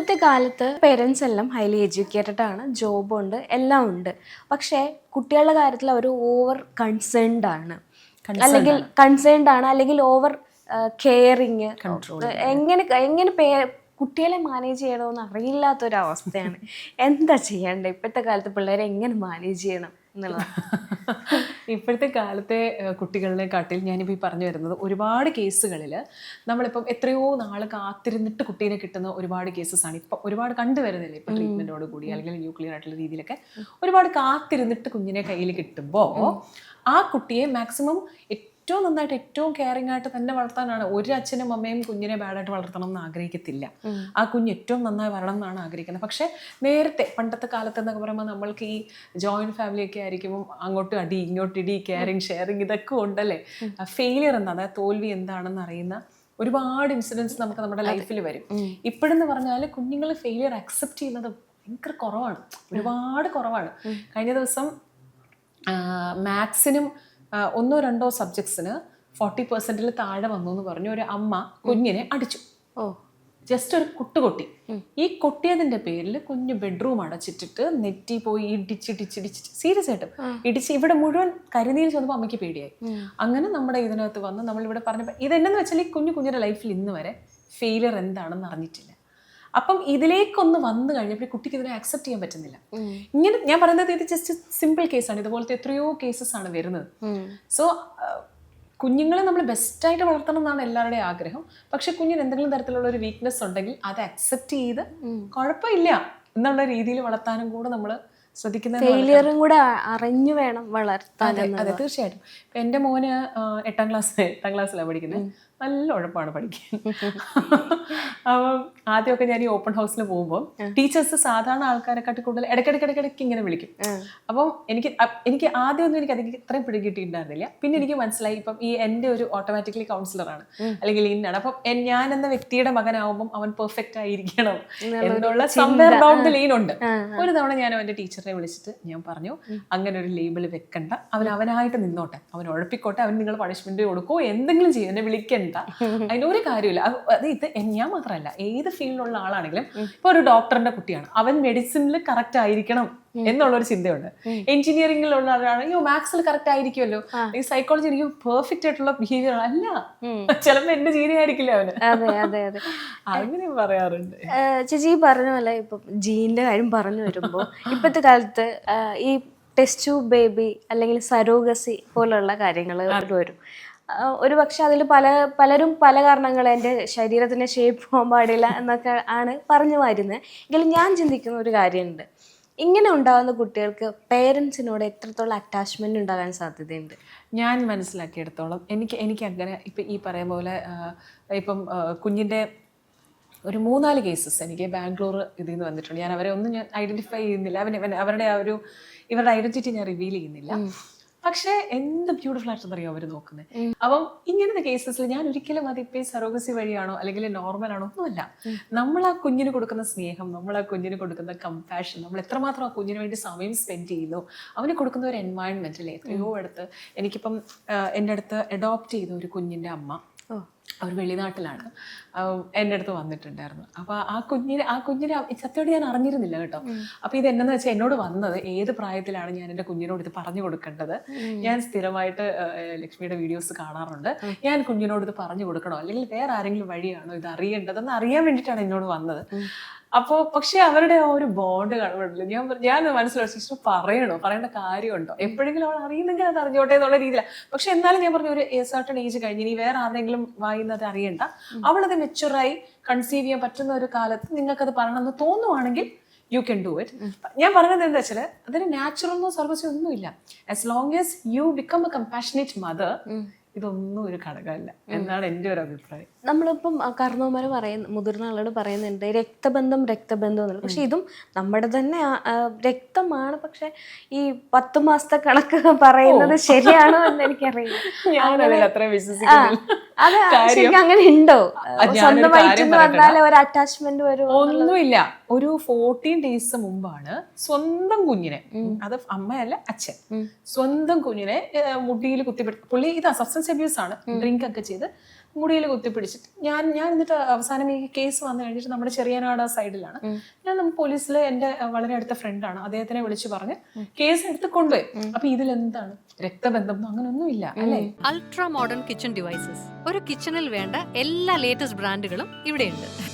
ഇപ്പോഴത്തെ കാലത്ത് പേരൻസ് എല്ലാം ഹൈലി എഡ്യൂക്കേറ്റഡ് ആണ് ജോബുണ്ട് എല്ലാം ഉണ്ട്. പക്ഷേ കുട്ടികളുടെ കാര്യത്തിൽ അവർ ഓവർ കൺസേൺഡ് ആണ്. അല്ലെങ്കിൽ കൺസേൺഡ് ആണ് അല്ലെങ്കിൽ ഓവർ കെയറിങ് എങ്ങനെ എങ്ങനെ പേ കുട്ടികളെ മാനേജ് ചെയ്യണമെന്ന് അറിയില്ലാത്തൊരവസ്ഥയാണ്. എന്താ ചെയ്യേണ്ടത് ഇപ്പോഴത്തെ കാലത്ത് പിള്ളേരെ എങ്ങനെ മാനേജ് ചെയ്യണം? എന്നുള്ളത് ഇപ്പോഴത്തെ കാലത്തെ കുട്ടികളിലെ കുട്ടികളെ കാട്ടിൽ ഞാനിപ്പോൾ ഈ പറഞ്ഞു വരുന്നത് ഒരുപാട് കേസുകളിൽ നമ്മളിപ്പം എത്രയോ നാൾ കാത്തിരുന്നിട്ട് കുട്ടീനെ കിട്ടുന്ന ഒരുപാട് കേസസ് ആണ് ഇപ്പം ഒരുപാട് കണ്ടുവരുന്നില്ല ഇപ്പം ട്രീറ്റ്മെന്റോട് കൂടി അല്ലെങ്കിൽ ന്യൂക്ലിയർ ആയിട്ടുള്ള രീതിയിലൊക്കെ? ഒരുപാട് കാത്തിരുന്നിട്ട് കുഞ്ഞിനെ കയ്യിൽ കിട്ടുമ്പോൾ ആ കുട്ടിയെ മാക്സിമം ഏറ്റവും നന്നായിട്ട് ഏറ്റവും കെയറിംഗ് ആയിട്ട് തന്നെ വളർത്താനാണ് ഒരു അച്ഛനും അമ്മയും കുഞ്ഞിനെ ബാഡായിട്ട് വളർത്തണം എന്ന് ആഗ്രഹിക്കത്തില്ല. ആ കുഞ്ഞ് ഏറ്റവും നന്നായി വരണം എന്നാണ് ആഗ്രഹിക്കുന്നത്. പക്ഷേ നേരത്തെ പണ്ടത്തെ കാലത്ത് എന്നൊക്കെ പറയുമ്പോൾ നമ്മൾക്ക് ഈ ജോയിന്റ് ഫാമിലി ഒക്കെ ആയിരിക്കുമ്പോൾ അങ്ങോട്ടും അടി ഇങ്ങോട്ടും ഇടി കെയറിങ് ഷെയറിങ് ഇതൊക്കെ ഉണ്ടല്ലേ? ഫെയിലിയർ എന്താ? അതായത് തോൽവി എന്താണെന്ന് അറിയുന്ന ഒരുപാട് ഇൻസിഡൻസ് നമുക്ക് നമ്മുടെ ലൈഫിൽ വരും. ഇപ്പോഴെന്ന് പറഞ്ഞാൽ കുഞ്ഞുങ്ങൾ ഫെയിലിയർ അക്സെപ്റ്റ് ചെയ്യുന്നത് ഭയങ്കര കുറവാണ്. ഒരുപാട് കുറവാണ്. കഴിഞ്ഞ ദിവസം മാത്സിനും ഒന്നോ രണ്ടോ സബ്ജക്ട്സിന് ഫോർട്ടി പെർസെന്റിൽ താഴെ വന്നു എന്ന് പറഞ്ഞു ഒരു അമ്മ കുഞ്ഞിനെ അടിച്ചു. ഓ. ജസ്റ്റ് ഒരു കുട്ടുകൊട്ടി. ഈ കൊട്ടിയതിന്റെ പേരിൽ കുഞ്ഞ് ബെഡ്റൂം അടച്ചിട്ടിട്ട് നെറ്റി പോയി ഇടിച്ചിടിച്ചിടിച്ച് സീരിയസ് ആയിട്ട്. ഇടിച്ച് ഇവിടെ മുഴുവൻ കരിനീര് ചെന്നപ്പോൾ അമ്മയ്ക്ക് പേടിയായി. അങ്ങനെ നമ്മുടെ ഇതിനകത്ത് വന്ന് നമ്മൾ ഇവിടെ പറഞ്ഞപ്പോൾ ഇതെന്നു വെച്ചാൽ ഈ കുഞ്ഞു കുഞ്ഞിന്റെ ലൈഫിൽ ഇന്ന് വരെ ഫെയിലിയർ എന്താണെന്ന് അറിഞ്ഞിട്ടില്ല. അപ്പം ഇതിലേക്കൊന്ന് വന്നു കഴിഞ്ഞപ്പോൾ കുട്ടിക്ക് ഇതിനെ അക്സെപ്റ്റ് ചെയ്യാൻ പറ്റുന്നില്ല. ഇങ്ങനെ ഞാൻ പറയുന്നത് ഇത് ജസ്റ്റ് സിമ്പിൾ കേസാണ് ഇതുപോലത്തെ എത്രയോ കേസസ് ആണ് വരുന്നത്. സോ കുഞ്ഞുങ്ങളെ നമ്മൾ ബെസ്റ്റായിട്ട് വളർത്തണം എന്നാണ് എല്ലാവരുടെയും ആഗ്രഹം. പക്ഷെ കുഞ്ഞിന് എന്തെങ്കിലും തരത്തിലുള്ള ഒരു വീക്ക്നെസ് ഉണ്ടെങ്കിൽ അത് അക്സെപ്റ്റ് ചെയ്ത് കുഴപ്പമില്ല. എന്നുള്ള രീതിയിൽ വളർത്താനും കൂടെ നമ്മൾ ശ്രദ്ധിക്കുന്നത് ഫെയിലിയറും കൂടെ അറിഞ്ഞു വേണം വളർത്താൻ അതെ തീർച്ചയായിട്ടും. ഇപ്പൊ എന്റെ മോന് എട്ടാം ക്ലാസ് എട്ടാം ക്ലാസ്സിലാണ് പഠിക്കുന്നത്. നല്ല ഉഴപ്പാണ് പഠിക്കാൻ. അപ്പം ആദ്യമൊക്കെ ഞാൻ ഈ ഓപ്പൺ ഹൗസിൽ പോകുമ്പോൾ ടീച്ചേഴ്സ് സാധാരണ ആൾക്കാരെക്കാട്ടി കൂടുതൽ ഇടയ്ക്കിടയ്ക്ക് ഇടയ്ക്കിടയ്ക്ക് ഇങ്ങനെ വിളിക്കും. അപ്പം എനിക്ക് എനിക്ക് ആദ്യമൊന്നും എനിക്ക് അതിന് ഇത്രയും പിടികിട്ടിയിട്ടുണ്ടായിരുന്നില്ല പിന്നെ എനിക്ക് മനസ്സിലായി ഇപ്പം ഈ എന്റെ ഒരു ഓട്ടോമാറ്റിക്കലി കൗൺസിലറാണ് അല്ലെങ്കിൽ ഇന്നാണ്. അപ്പം ഞാൻ എന്ന വ്യക്തിയുടെ മകനാവുമ്പം അവൻ പെർഫെക്റ്റ് ആയിരിക്കണം എന്നുള്ള സംവെയർ ഡൗൺ ദ ലൈൻ ഉണ്ട് ഒരു തവണ ഞാൻ അവന്റെ ടീച്ചറിനെ വിളിച്ചിട്ട് ഞാൻ പറഞ്ഞു അങ്ങനെ ഒരു ലേബിൾ വെക്കണ്ട. അവൻ അവനായിട്ട് നിന്നോട്ടെ. അവൻ ഉഴപ്പിക്കോട്ടെ. അവൻ നിങ്ങൾ പണിഷ്മെന്റ് കൊടുക്കോ. എന്തെങ്കിലും ചെയ്യും. എന്നെ വിളിക്കണ്ട. അതിനൊരു കാര്യമില്ല അത് ഇത് ഞാൻ മാത്രമല്ല ഏത് ഫീൽഡിലുള്ള ആളാണെങ്കിലും ഇപ്പൊ ഒരു ഡോക്ടറിന്റെ കുട്ടിയാണ്. അവൻ മെഡിസിനിൽ കറക്റ്റ് ആയിരിക്കണം. എന്നുള്ളൊരു ചിന്തയുണ്ട്. എഞ്ചിനീയറിംഗിലുള്ള ആളാണെങ്കിൽ മാത്സിൽ കറക്റ്റ് ആയിരിക്കുമല്ലോ. ഈ സൈക്കോളജി എനിക്ക് പെർഫെക്റ്റ് ആയിട്ടുള്ള ബിഹേവിയർ അല്ല. ചിലപ്പോ എന്റെ ജീനി ആയിരിക്കില്ല അവന്. അങ്ങനെ പറയാറുണ്ട്. ചേച്ചി ഈ പറഞ്ഞ പോലെ ഇപ്പൊ ജീന്റെ കാര്യം പറഞ്ഞു വരുമ്പോൾ ഇപ്പോഴത്തെ കാലത്ത് ഈ ടെസ്റ്റ് ട്യൂബ് ബേബി അല്ലെങ്കിൽ സരോഗസി പോലുള്ള കാര്യങ്ങൾ വരും. ഒരു പക്ഷെ അതിൽ പല പലരും പല കാരണങ്ങൾ എന്റെ ശരീരത്തിന്റെ ഷേപ്പ് പോകാൻ പാടില്ല എന്നൊക്കെ ആണ് പറഞ്ഞു വരുന്നത് എങ്കിലും ഞാൻ ചിന്തിക്കുന്ന ഒരു കാര്യമുണ്ട്. ഇങ്ങനെ ഉണ്ടാകുന്ന കുട്ടികൾക്ക് പേരൻസിനോട് എത്രത്തോളം അറ്റാച്ച്മെന്റ് ഉണ്ടാകാൻ സാധ്യതയുണ്ട്? ഞാൻ മനസ്സിലാക്കിയെടുത്തോളം. എനിക്ക് എനിക്ക് അങ്ങനെ ഇപ്പം ഈ പറയുന്ന പോലെ ഇപ്പം കുഞ്ഞിന്റെ ഒരു മൂന്നാൽ കേസസ് എനിക്ക് ബാംഗ്ലൂർ ഇതിൽ നിന്ന് വന്നിട്ടുണ്ട്. ഞാൻ അവരെ ഒന്നും ഞാൻ ഐഡന്റിഫൈ ചെയ്യുന്നില്ല. അവൻ അവരുടെ ആ ഒരു ഇവരുടെ ഐഡന്റിറ്റി ഞാൻ റിവീൽ ചെയ്യുന്നില്ല. പക്ഷേ എന്ത് ബ്യൂട്ടിഫുൾ ആയിട്ടെന്ന് അറിയാം അവർ നോക്കുന്നത് അപ്പം ഇങ്ങനത്തെ കേസസിൽ ഞാൻ ഒരിക്കലും അതിപ്പോ സറോഗസി വഴിയാണോ അല്ലെങ്കിൽ നോർമൽ ആണോ ഒന്നുമല്ല. നമ്മൾ ആ കുഞ്ഞിന് കൊടുക്കുന്ന സ്നേഹം നമ്മൾ ആ കുഞ്ഞിന് കൊടുക്കുന്ന കമ്പാഷൻ നമ്മൾ എത്രമാത്രം ആ കുഞ്ഞിന് വേണ്ടി സമയം സ്പെൻഡ് ചെയ്യുന്നു അവന് കൊടുക്കുന്ന ഒരു എൻവയൺമെന്റ് അല്ലേ എത്രയോ അടുത്ത് എനിക്കിപ്പം എന്റെ അടുത്ത് അഡോപ്റ്റ് ചെയ്ത ഒരു കുഞ്ഞിന്റെ അമ്മ. അവർ വെളിനാട്ടിലാണ്. എന്റെ അടുത്ത് വന്നിട്ടുണ്ടായിരുന്നു. അപ്പോൾ ആ കുഞ്ഞിനെ ആ കുഞ്ഞിനെ സത്യമായിട്ട് ഞാൻ അറിഞ്ഞിരുന്നില്ല കേട്ടോ. അപ്പോൾ ഇത് എന്നു വെച്ചാൽ എന്നോട് വന്നത് ഏത് പ്രായത്തിലാണ് ഞാൻ എന്റെ കുഞ്ഞിനോട് ഇത് പറഞ്ഞു കൊടുക്കേണ്ടത്? ഞാൻ സ്ഥിരമായിട്ട് ലക്ഷ്മിയുടെ വീഡിയോസ് കാണാറുണ്ട്. ഞാൻ കുഞ്ഞിനോട് ഇത് പറഞ്ഞു കൊടുക്കണോ? അല്ലെങ്കിൽ വേറെ ആരെങ്കിലും വഴിയാണോ ഇത് അറിയേണ്ടതെന്ന് അറിയാൻ വേണ്ടിയിട്ടാണ് എന്നോട് വന്നത്. അപ്പോൾ പക്ഷെ അവരുടെ ആ ഒരു ബോണ്ട് കാണുമ്പോഴില്ല? ഞാൻ ഞാൻ മനസ്സിലാക്കി സിസ്റ്റർ പറയണോ? പറയേണ്ട കാര്യമുണ്ടോ? എപ്പോഴെങ്കിലും അവൾ അറിയുന്നെങ്കിൽ അത് അറിഞ്ഞോട്ടെ എന്നുള്ള രീതിയിലാണ് പക്ഷെ എന്നാലും ഞാൻ പറഞ്ഞു ഒരു സർട്ടൺ ഏജ് കഴിഞ്ഞ് ഇനി വേറെ ആരെങ്കിലും വായിന്നത് അറിയണ്ട. അവളത് മെച്ചുറായി കൺസീവ് ചെയ്യാൻ പറ്റുന്ന ഒരു കാലത്ത് നിങ്ങൾക്കത് പറയണമെന്ന് തോന്നുവാണെങ്കിൽ യു ക്യാൻ ഡു ഇറ്റ് ഞാൻ പറഞ്ഞത് എന്താ വെച്ചാൽ അതിന് നാച്ചുറൽ സർവീസ് ഒന്നുമില്ല. As long as you become a compassionate mother ഇതൊന്നും ഒരു ഘടകമല്ല. എന്നാണ് എന്റെ ഒരു അഭിപ്രായം. നമ്മളിപ്പം കർണവന്മാർ പറയുന്ന മുതിർന്ന ആളോട് പറയുന്നുണ്ട് രക്തബന്ധം രക്തബന്ധം എന്നുള്ളത്. പക്ഷെ ഇതും നമ്മുടെ തന്നെ രക്തമാണ്. പക്ഷെ ഈ പത്ത് മാസത്തെ കണക്ക് പറയുന്നത് ശരിയാണോ എന്ന് എനിക്കറിയില്ല. അത് ശരിക്കും അങ്ങനെ ഉണ്ടോ? സ്വന്തമായിട്ട് വന്നാൽ ഒരു അറ്റാച്ച്മെന്റ് വരും ഒന്നുമില്ല. ഒരു ഫോർട്ടീൻ ഡേയ്സ് മുമ്പാണ് സ്വന്തം കുഞ്ഞിനെ അത് അമ്മയല്ല അച്ഛൻ. സ്വന്തം കുഞ്ഞിനെ മുടിയിൽ കുത്തിപ്പിടി പുള്ളി ഇതാ സബ്സ്റ്റൻസ് അബ്യൂസ് ആണ്. ഡ്രിങ്ക് ഒക്കെ ചെയ്ത് മുടിയിൽ കുത്തിപ്പിടിച്ചിട്ട്. ഞാൻ ഞാൻ എന്നിട്ട് അവസാനം ഈ കേസ് വന്നു കഴിഞ്ഞിട്ട് നമ്മുടെ ചെറിയനാട് സൈഡിലാണ്. ഞാൻ നമ്മൾ പോലീസിൽ എന്റെ വളരെ അടുത്ത ഫ്രണ്ടാണ് അദ്ദേഹത്തിനെ വിളിച്ച് പറഞ്ഞ് കേസ് എടുത്ത് കൊണ്ടുപോയി. അപ്പൊ ഇതിലെന്താണ്? രക്തബന്ധം അങ്ങനെയൊന്നുമില്ല അല്ലേ? അൾട്രാ മോഡേൺ കിച്ചൺ ഡിവൈസസ് ഒരു കിച്ചണിൽ വേണ്ട എല്ലാ ലേറ്റസ്റ്റ് ബ്രാൻഡുകളും ഇവിടെയുണ്ട്.